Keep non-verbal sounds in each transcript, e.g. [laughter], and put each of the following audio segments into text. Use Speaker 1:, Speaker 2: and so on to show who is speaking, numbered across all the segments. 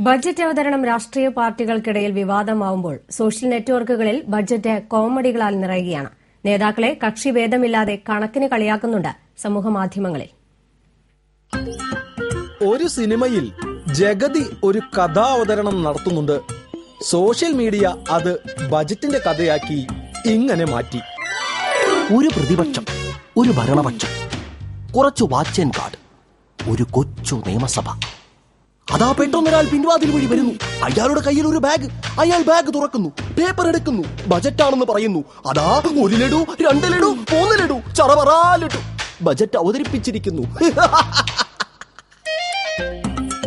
Speaker 1: Budget അവതരണം രാഷ്ട്രീയ പാർട്ടികൾക്കിടയിൽ വിവാദമാവുമ്പോൾ social നെറ്റ്വർക്കുകളിൽ ബജറ്റ് കോമഡികളാൽ നിറയുകയാണ്. നേതാക്കളെ കക്ഷിഭേദമില്ലാതെ കണക്കിന് കളിയാക്കുന്നുണ്ട് സമൂഹമാധ്യമങ്ങളിൽ
Speaker 2: ഒരു സിനിമയിൽ ജഗതി ഒരു കഥാവതരണം നടത്തുന്നുണ്ട്. സോഷ്യൽ മീഡിയ അത് ബജറ്റിന്റെ കഥയാക്കി ഇങ്ങനെ മാറ്റി.
Speaker 3: ഒരു പ്രതിപക്ഷം ഒരു ഭരണപക്ഷം കുറച്ചു വാച്ച് ആൻഡ് കാർഡ് ഒരു കൊച്ചു നിയമസഭ. അതാ പെട്ടെന്നൊരാൾ പിൻവാതിൽ വഴി വരുന്നു. അയാളുടെ കയ്യിൽ ഒരു ബാഗ്. അയാൾ ബാഗ് തുറക്കുന്നു. പേപ്പർ എടുക്കുന്നു. ബജറ്റ് ആണെന്ന് പറയുന്നു. അതാ ഒരു ലഡു രണ്ട് ലഡു മൂന്ന് ലഡു ചറപറാ ലഡു. ബജറ്റ് അവതരിപ്പിച്ചിരിക്കുന്നു. [laughs]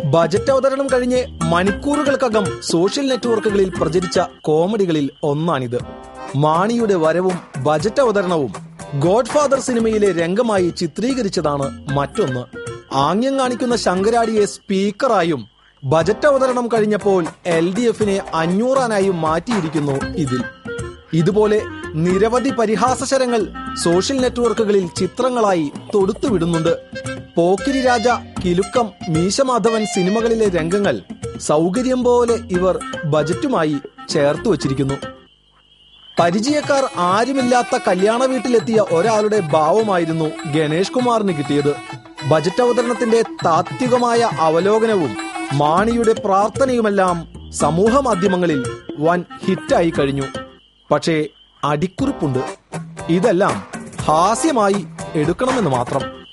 Speaker 2: ബജറ്റ് അവതരണം കഴിഞ്ഞ് മണിക്കൂറുകൾക്കകം സോഷ്യൽ നെറ്റ്വർക്കുകളിൽ പ്രചരിച്ച കോമഡികളിൽ ഒന്നാണിത്. മാണിയുടെ വരവും ബജറ്റ് അവതരണവും ഗോഡ്ഫാദർ സിനിമയിലെ രംഗമായി ചിത്രീകരിച്ചതാണ് മറ്റൊന്ന്. ആംഗ്യം കാണിക്കുന്ന ശങ്കരാടിയെ സ്പീക്കറായും ബജറ്റ് അവതരണം കഴിഞ്ഞപ്പോൾ എൽ ഡി എഫിനെ അഞ്ഞൂറാനായും മാറ്റിയിരിക്കുന്നു ഇതിൽ. ഇതുപോലെ നിരവധി പരിഹാസശരങ്ങൾ സോഷ്യൽ നെറ്റ്വർക്കുകളിൽ ചിത്രങ്ങളായി തൊടുത്തുവിടുന്നുണ്ട്. പോക്കിരി രാജ കിലുക്കം മീശമാധവൻ സിനിമകളിലെ രംഗങ്ങൾ സൗകര്യം പോലെ ഇവർ ബജറ്റുമായി ചേർത്ത് വച്ചിരിക്കുന്നു. പരിചയക്കാർ ആരുമില്ലാത്ത കല്യാണ വീട്ടിലെത്തിയ ഒരാളുടെ ഭാവമായിരുന്നു ഗണേഷ് കുമാറിന് കിട്ടിയത്. ബജറ്റ് അവതരണത്തിന്റെ താത്വികമായ അവലോകനവും മാണിയുടെ പ്രാർത്ഥനയുമെല്ലാം സമൂഹ മാധ്യമങ്ങളിൽ വൻ ഹിറ്റായി കഴിഞ്ഞു. പക്ഷേ അടിക്കുറിപ്പുണ്ട്. ഇതെല്ലാം ഹാസ്യമായി എടുക്കണമെന്ന് മാത്രം.